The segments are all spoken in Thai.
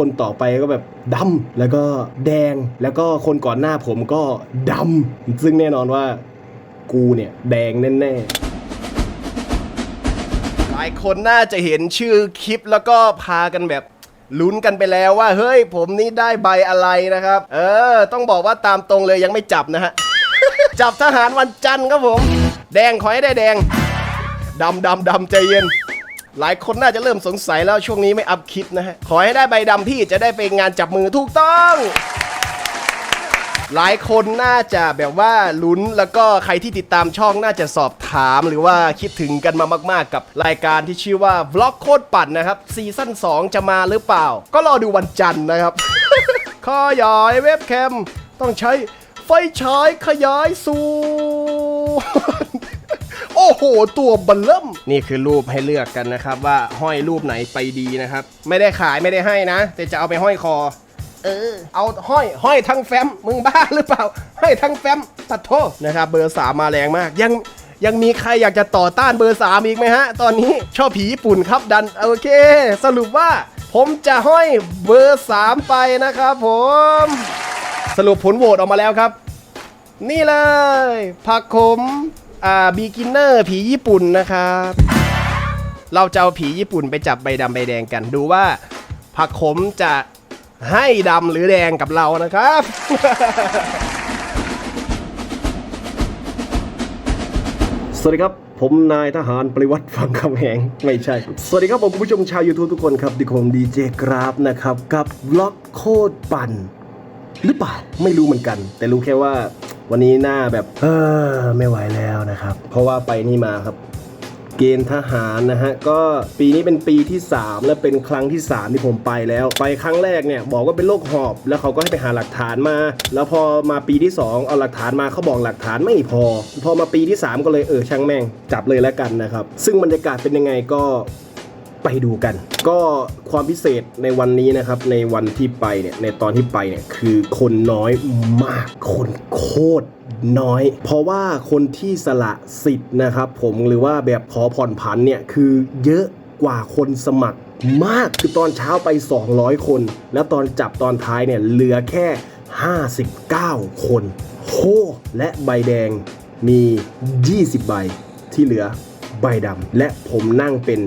คนต่อไปก็แบบดำแล้วก็แดงแล้วก็คนก่อนหน้าผมก็ดำซึ่งแน่นอนว่ากูเนี่ยแดงแน่ๆหลายคนน่าจะเห็นชื่อคลิปแล้วก็พากันแบบลุ้นกันไปแล้วว่า เฮ้ยผมนี่ได้ใบอะไรนะครับ เออ ต้องบอกว่าตามตรงเลยยังไม่จับนะฮะ จับทหารวันจันทร์ครับผม แดงขอให้ได้แดงดำดำดำใจเย็น หลายคนน่าจะเริ่มสงสัยแล้วช่วงนี้ไม่อัพคลิปนะฮะ ขอให้ได้ใบดำพี่จะได้ไปงานจับมือถูกต้อง หลายคนน่าจะแบบว่าลุ้นแล้วก็ใครที่ติดตามช่องน่าจะสอบถามหรือว่าคิดถึงกันมามาก ๆ กับรายการที่ชื่อว่า Vlog โคตรปั่นนะครับซีซั่น2 จะมาหรือเปล่า ก็รอดูวันจันทร์นะครับขยายเว็บแคมต้องใช้ไฟฉายขยายสู โอ้โห ตัวบัลเริ่ม นี่คือรูปให้เลือกกันนะครับ ว่าห้อยรูปไหนไปดีนะครับ ไม่ได้ขายไม่ได้ให้นะ แต่จะเอาไปห้อยคอ เออ เอาห้อยห้อยทั้งแฟ้มมึงบ้าหรือเปล่า ห้อยทั้งแฟ้มตัดโทษนะครับ เบอร์สามมาแรงมาก ยังยังมีใครอยากจะต่อต้านเบอร์สามอีกไหมฮะ ตอนนี้ชอบผีญี่ปุ่นครับดันโอเค สรุปว่าผมจะห้อยเบอร์สามไปนะครับผม สรุปผลโหวตออกมาแล้วครับ นี่เลยผักขม อ่าบีกินเนอร์ผีญี่ปุ่นนะครับ เราจะเอาผีญี่ปุ่นไปจับใบดำใบแดงกันดูว่า ผักขมจะให้ดำหรือแดงกับเรานะครับ สวัสดีครับ ผมนายทหารปริวัติฟังคำแหงไม่ใช่ สวัสดีครับผมผู้ชมชาว YouTube ทุกคนครับดิผมดีเจกราฟนะครับ กับล็อกโคตรปั่น หรือเปล่าไม่รู้เหมือนกัน แต่รู้แค่ว่า วันนี้หน้าแบบเออไม่ไหวแล้วนะครับ เพราะว่าไปนี่มาครับ เกณฑ์ทหารนะฮะก็ปีนี้เป็นปีที่ 3 และเป็นครั้งที่ 3 ที่ผมไปแล้ว ไปครั้งแรกเนี่ยบอกว่าเป็นโรคหอบ แล้วเขาก็ให้ไปหาหลักฐานมา แล้วพอมาปีที่ 2 เอาหลักฐานมาเขาบอกหลักฐานไม่พอ พอมาปีที่ 3 ก็เลยเออช่างแม่งจับเลยแล้วกันนะครับ ซึ่งบรรยากาศเป็นยังไงก็ ไปดูกัน ก็ความพิเศษในวันนี้นะครับ ในวันที่ไปเนี่ยในตอนที่ไปเนี่ยคือคนน้อยมากคนโคตรน้อย เพราะว่าคนที่สละสิทธิ์นะครับ ผมหรือว่าแบบขอผ่อนผันเนี่ยคือเยอะกว่าคนสมัครมากคือตอนเช้าไป 200 คน แล้วตอนจับตอนท้ายเนี่ยเหลือแค่ 59 คน โหและใบแดงมี 20 ใบที่เหลือ ใบดำและผมนั่งเป็น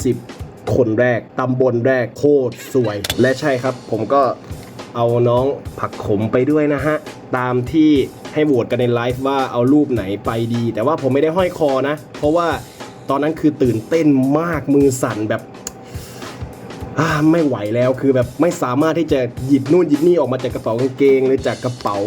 20 คนแรก ตำบลแรกโคตรสวย และใช่ครับ ผมก็เอาน้องผักขมไปด้วยนะฮะ ตามที่ให้โหวตกันในไลฟ์ว่าเอารูปไหนไปดี แต่ว่าผมไม่ได้ห้อยคอนะ เพราะว่าตอนนั้นคือตื่นเต้นมากมือสั่นแบบไม่ไหวแล้วคือแบบไม่สามารถที่จะหยิบนู่นหยิบนี่ออกมาจากกระเป๋ากางเกง หรือจากกระเป๋า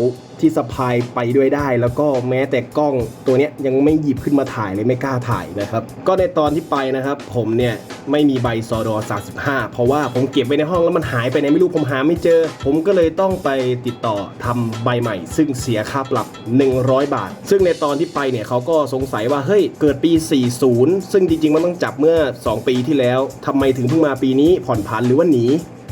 ที่สะพายไปด้วยได้ แล้วก็แม้แต่กล้องตัวนี้ยังไม่หยิบขึ้นมาถ่ายเลยไม่กล้าถ่ายนะครับ ก็ในตอนที่ไปนะครับ ผมเนี่ยไม่มีใบสอดอ35 เพราะว่าผมเก็บไว้ในห้องแล้วมันหายไปไหนไม่รู้ผมหาไม่เจอ ผมก็เลยต้องไปติดต่อทำใบใหม่ ซึ่งเสียค่าปรับ 100 บาท ซึ่งในตอนที่ไปเนี่ยเขาก็สงสัยว่าเฮ้ยเกิดปี 40 ซึ่งจริงๆมันต้องจับเมื่อ 2 ปีที่แล้วทำไมถึงเพิ่งมาปีนี้ผ่อนผันหรือว่าหนี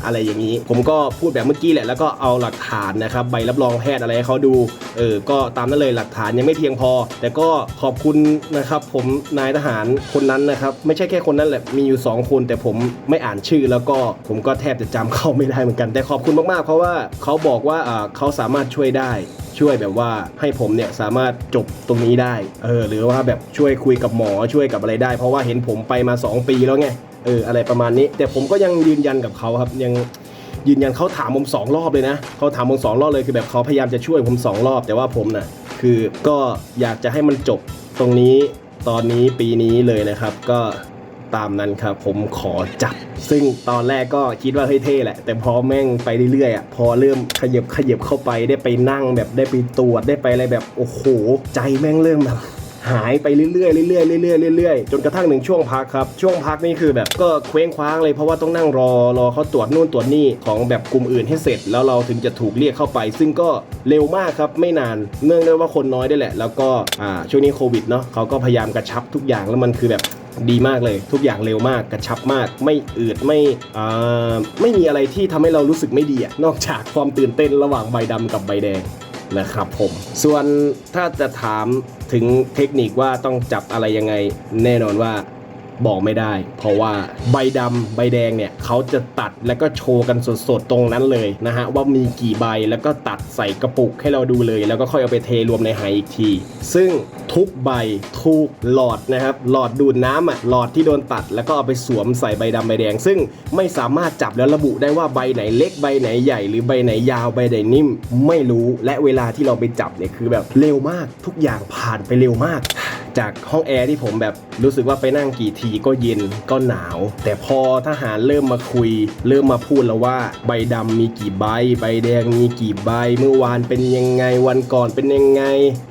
อะไรอย่างนี้ ผมก็พูดแบบเมื่อกี้แหละแล้วก็เอาหลักฐานนะครับใบรับรองแพทย์อะไรให้เขาดูเออก็ตามนั้นเลยหลักฐานยังไม่เพียงพอ แต่ก็ขอบคุณนะครับ ผมนายทหารคนนั้นนะครับไม่ใช่แค่คนนั้นแหละมีอยู่ 2 คน แต่ผมไม่อ่านชื่อ แล้วก็ผมก็แทบจะจำเขาไม่ได้เหมือนกัน แต่ขอบคุณมากๆ เพราะว่าเขาบอกว่าอ่าเขาสามารถช่วยได้ช่วยแบบว่าให้ผมเนี่ยสามารถจบตรงนี้ได้ เออ หรือว่าแบบช่วยคุยกับหมอช่วยกับอะไรได้ เพราะว่าเห็นผมไปมา 2 ปีแล้วไง เอออะไรประมาณนี้ แต่ผมก็ยังยืนยันกับเขาครับยังยืนยันเขาถามผมสองรอบเลยนะเขาถามผมสองรอบเลยคือแบบเขาพยายามจะช่วยผมสองรอบ แต่ว่าผมน่ะคือก็อยากจะให้มันจบตรงนี้ตอนนี้ปีนี้เลยนะครับ ก็ตามนั้นครับผมขอจับ ซึ่งตอนแรกก็คิดว่าเฮ้ยเท่แหละ แต่พอแม่งไปเรื่อยๆอะพอเริ่มขยับขยับเข้าไปได้ไปนั่งแบบได้ไปตรวจได้ไปอะไรแบบโอ้โห ใจแม่งเริ่มแบบ หายไปเรื่อยๆเรื่อยๆเรื่อยๆเรื่อยๆจนกระทั่งหนึ่งช่วงพักครับ ช่วงพักนี่คือแบบก็เคว้งคว้างเลยเพราะว่าต้องนั่งรอรอเขาตรวจนู่นตรวจนี่ของแบบกลุ่มอื่นให้เสร็จ แล้วเราถึงจะถูกเรียกเข้าไป ซึ่งก็เร็วมากครับไม่นานเนื่องด้วยว่าคนน้อยได้วยแหละ แล้วก็อ่าช่วงนี้โควิดเนาะเขาก็พยายามกระชับทุกอย่างแล้วมันคือแบบดีมากเลย ทุกอย่างเร็วมากกระชับมาก ไม่อืดไม่อ่าไม่มีอะไรที่ทำให้เรารู้สึกไม่ดีอะนอกจากความตื่นเต้นระหว่างใบดำกับใบแดง นะครับผม ส่วนถ้าจะถามถึงเทคนิคว่าต้องจับอะไรยังไง แน่นอนว่าบอกไม่ได้ เพราะว่าใบดำใบแดงเนี่ยเขาจะตัดแล้วก็โชว์กันสดๆตรงนั้นเลยนะฮะว่ามีกี่ใบแล้วก็ตัดใส่กระปุกให้เราดูเลย แล้วก็ค่อยเอาไปเทรวมในไหอีกที ซึ่ง ทุกใบทุกหลอดนะครับ หลอดดูดน้ำอะหลอดที่โดนตัด แล้วก็เอาไปสวมใส่ใบดำใบแดง ซึ่งไม่สามารถจับแล้วระบุได้ว่าใบไหนเล็กใบไหนใหญ่ หรือใบไหนยาวใบไหนนิ่ม ไม่รู้และเวลาที่เราไปจับเนี่ยคือแบบเร็วมากทุกอย่างผ่านไปเร็วมาก จากห้องแอร์ที่ผมแบบรู้สึกว่าไปนั่งกี่ทีก็เย็นก็หนาว แต่พอทหารเริ่มมาคุย เริ่มมาพูดแล้วว่า ใบดำมีกี่ใบ ใบแดงมีกี่ใบ เมื่อวานเป็นยังไงวันก่อนเป็นยังไง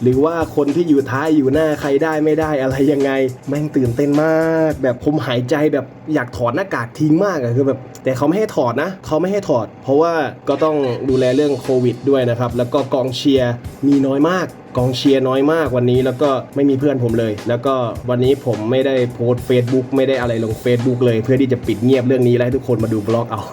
หรือว่าคนที่อยู่ท้ายอยู่หน้าใครได้ไม่ได้อะไรยังไง แม่งตื่นเต้นมาก แบบผมหายใจแบบอยากถอดหน้ากากทิ้งมากอะคือแบบ แต่เขาไม่ให้ถอดนะเขาไม่ให้ถอด เพราะว่าก็ต้องดูแลเรื่องโควิดด้วยนะครับแล้วก็กองเชียร์มีน้อยมาก กองเชียร์น้อยมากวันนี้ แล้วก็ไม่มีเพื่อนผมเลย แล้วก็วันนี้ผมไม่ได้โพสต์ Facebook ไม่ได้อะไรลง Facebook เลย เพื่อที่จะปิดเงียบเรื่องนี้แล้วให้ทุกคนมาดูบล็อกเอา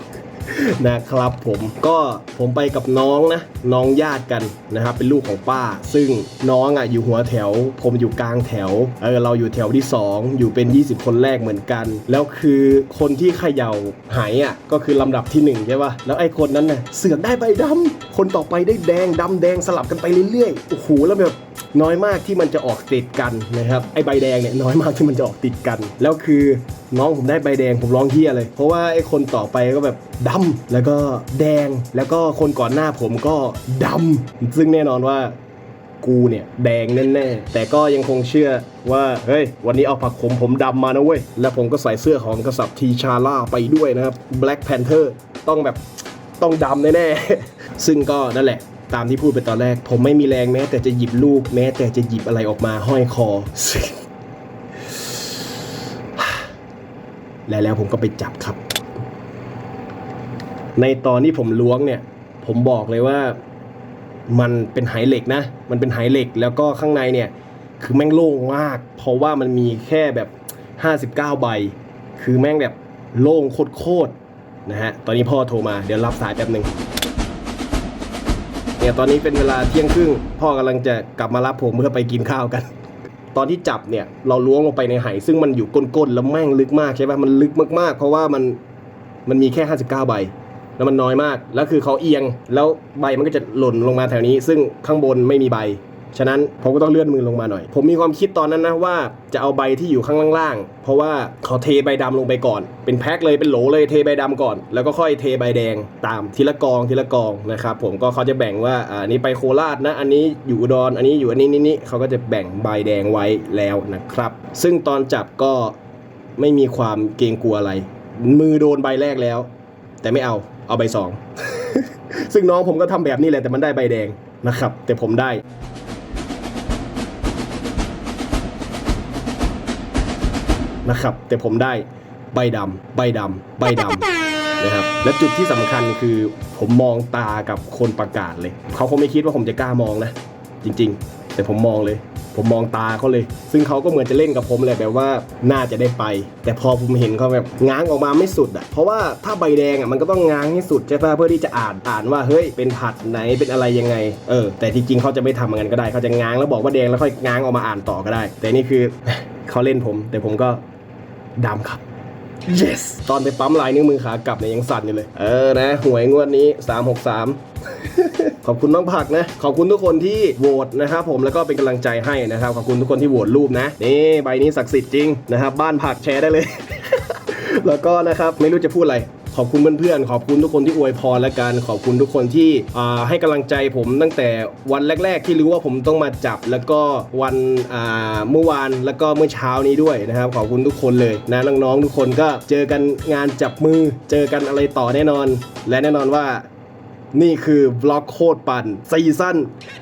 นะครับผมก็ผมไปกับน้องนะน้องญาติกันนะครับเป็นลูกของป้า ซึ่งน้องอะอยู่หัวแถว ผมอยู่กลางแถวเออเราอยู่แถวที่ 2 อยู่เป็น 20 คนแรกเหมือนกัน แล้วคือคนที่เขย่าหายอะก็คือลำดับที่1ใช่ป่ะแล้วไอ้คนนั้นน่ะเสือกได้ใบดำคนต่อไปได้แดงดำแดงสลับกันไปเรื่อยๆโอ้โหแล้วแบบ น้อยมากที่มันจะออกติดกันนะครับไอ้ใบแดงเนี่ยน้อยมากที่มันจะออกติดกัน แล้วคือน้องผมได้ใบแดงผมร้องเฮียเลย เพราะว่าไอ้คนต่อไปก็แบบดำแล้วก็แดงแล้วก็คนก่อนหน้าผมก็ดำซึ่งแน่นอนว่ากูเนี่ยแดงแน่ๆแต่ก็ยังคงเชื่อว่าเฮ้ยวันนี้เอาผักขมผมดำมานะเว้ย แล้วผมก็ใส่เสื้อของกษัตริย์ทีชาร่าไปด้วยนะครับ Black Panther ต้องแบบต้องดำแน่ๆ ซึ่งก็นั่นแหละ ตามที่พูดไปตอนแรก ผมไม่มีแรงแม้ แต่จะหยิบลูกแม้ แต่จะหยิบอะไรออกมาห้อยคอ และแล้วผมก็ไปจับครับ ในตอนที่ผมล้วงเนี่ย ผมบอกเลยว่ามันเป็นไหเหล็กนะ มันเป็นไหเหล็ก แล้วก็ข้างในเนี่ย คือแม่งโล่งมาก เพราะว่ามันมีแค่แบบ 59 ใบ คือแม่งแบบโล่งโคตรๆนะฮะ ตอนนี้พ่อโทรมา เดี๋ยวรับสายแป๊บหนึ่ง เนี่ยตอนนี้เป็นเวลาเที่ยงครึ่ง พ่อกำลังจะกลับมารับผมเพื่อไปกินข้าวกัน ตอนที่จับเนี่ยเราล้วงลงไปในไหซึ่งมันอยู่ก้นๆแล้วแม่งลึกมากใช่ไหมมันลึกมากๆ เพราะว่ามันมันมีแค่ 59 ใบ แล้วมันน้อยมาก แล้วคือเขาเอียง แล้วใบมันก็จะหล่นลงมาแถวนี้ ซึ่งข้างบนไม่มีใบ ฉะนั้นผมก็ต้องเลื่อนมือลงมาหน่อย ผมมีความคิดตอนนั้นนะว่าจะเอาใบที่อยู่ข้างล่างๆ เพราะว่าเขาเทใบดำลงไปก่อน เป็นแพ็คเลยเป็นโหลเลยเทใบดำก่อน แล้วก็ค่อยเทใบแดงตามทีละกองทีละกองนะครับผมก็เขาจะแบ่งว่าอันนี้ไปโคราชนะ อันนี้อยู่อุดรอันนี้อยู่อันนี้นี่นี่เขาก็จะแบ่งใบแดงไว้แล้วนะครับ ซึ่งตอนจับก็ไม่มีความเกรงกลัวอะไร มือโดนใบแรกแล้ว แต่ไม่เอาเอาใบสองซึ่งน้องผมก็ทำแบบนี้แหละแต่มันได้ใบแดงนะครับ แต่ผมได้ นะครับ แต่ผมได้ใบดำใบดำใบดำนะครับ และจุดที่สำคัญคือผมมองตากับคนประกาศเลย เขาคงไม่คิดว่าผมจะกล้ามองนะ จริง ๆ แต่ผมมองเลย ผมมองตาเขาเลย ซึ่งเขาก็เหมือนจะเล่นกับผมเลยแบบว่าน่าจะได้ไป แต่พอผมเห็นเขาแบบง้างออกมาไม่สุดอะเพราะว่าถ้าใบแดงอะมันก็ต้องง้างให้สุดใช่ป่ะเพื่อที่จะอ่านอ่านว่าเฮ้ยเป็นผัดไหนเป็นอะไรยังไงเออแต่จริงๆเขาจะไม่ทำอย่างนั้นก็ได้เขาจะง้างแล้วบอกว่าแดงแล้วค่อยง้างออกมาอ่านต่อก็ได้ แต่นี่คือเขาเล่นผม แต่ผมก็ ดำครับ yes ตอนไปปั๊มลายนิ้วมือขากลับเนี่ยยังสั่นอยู่เลย เออนะ หวยงวดนี้ 363 ขอบคุณน้องผักนะ ขอบคุณทุกคนที่โหวตนะครับผมแล้วก็เป็นกำลังใจให้นะครับ ขอบคุณทุกคนที่โหวตรูปนะ นี่ใบนี้ศักดิ์สิทธิ์จริงนะครับ บ้านผักแชร์ได้เลย แล้วก็นะครับไม่รู้จะพูดอะไร ขอบคุณเพื่อนๆ ขอบคุณทุกคนที่อวยพรและกัน ขอบคุณทุกคนที่ให้กำลังใจผมตั้งแต่วันแรก ๆ ที่รู้ว่าผมต้องมาจับ แล้วก็วันเมื่อวานแล้วก็เมื่อเช้านี้ด้วยนะครับ ขอบคุณทุกคนเลยนะน้องๆทุกคนก็เจอกันงานจับมือ เจอกันอะไรต่อแน่นอน และแน่นอนว่านี่คือบล็อกโคตรปั่นซีซั่น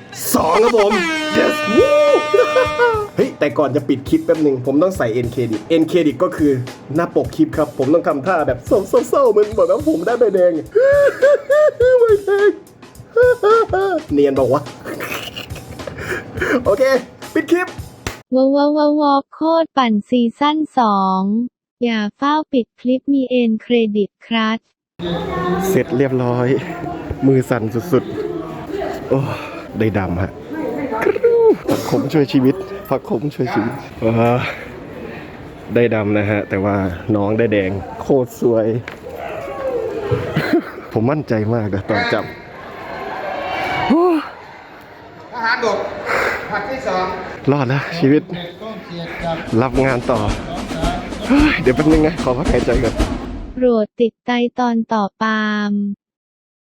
2ครับผม yes วู้ เฮ้ยแต่ก่อนจะปิดคลิปแป๊บหนึ่งผมต้องใส่ end credit end credit ก็คือหน้าปกคลิปครับ ผมต้องทำท่าแบบเศร้าๆๆเหมือนแบบว่าผมได้ใบแดงใบแดงเนียนบอกว่า โอเค ปิดคลิปวววววโคตรปั่นซีซั่นสองอย่าเฝ้าปิดคลิปมีเอ็นเครดิตครับเสร็จเรียบร้อย มือสั่นสุดๆ โอ้ ได้ดำฮะผักขมช่วยชีวิต ผักขมช่วยชีวิตเออได้ดำนะฮะ แต่ว่าน้องได้แดงโคตรสวย ผมมั่นใจมากนะตอนจับทหารบกผัดที่สองรอดแล้วชีวิต รับงานต่อเฮ้ยเดี๋ยวแป๊บนึงนะขอพักหายใจก่อนโปรดติดใจตอนต่อปาล์ม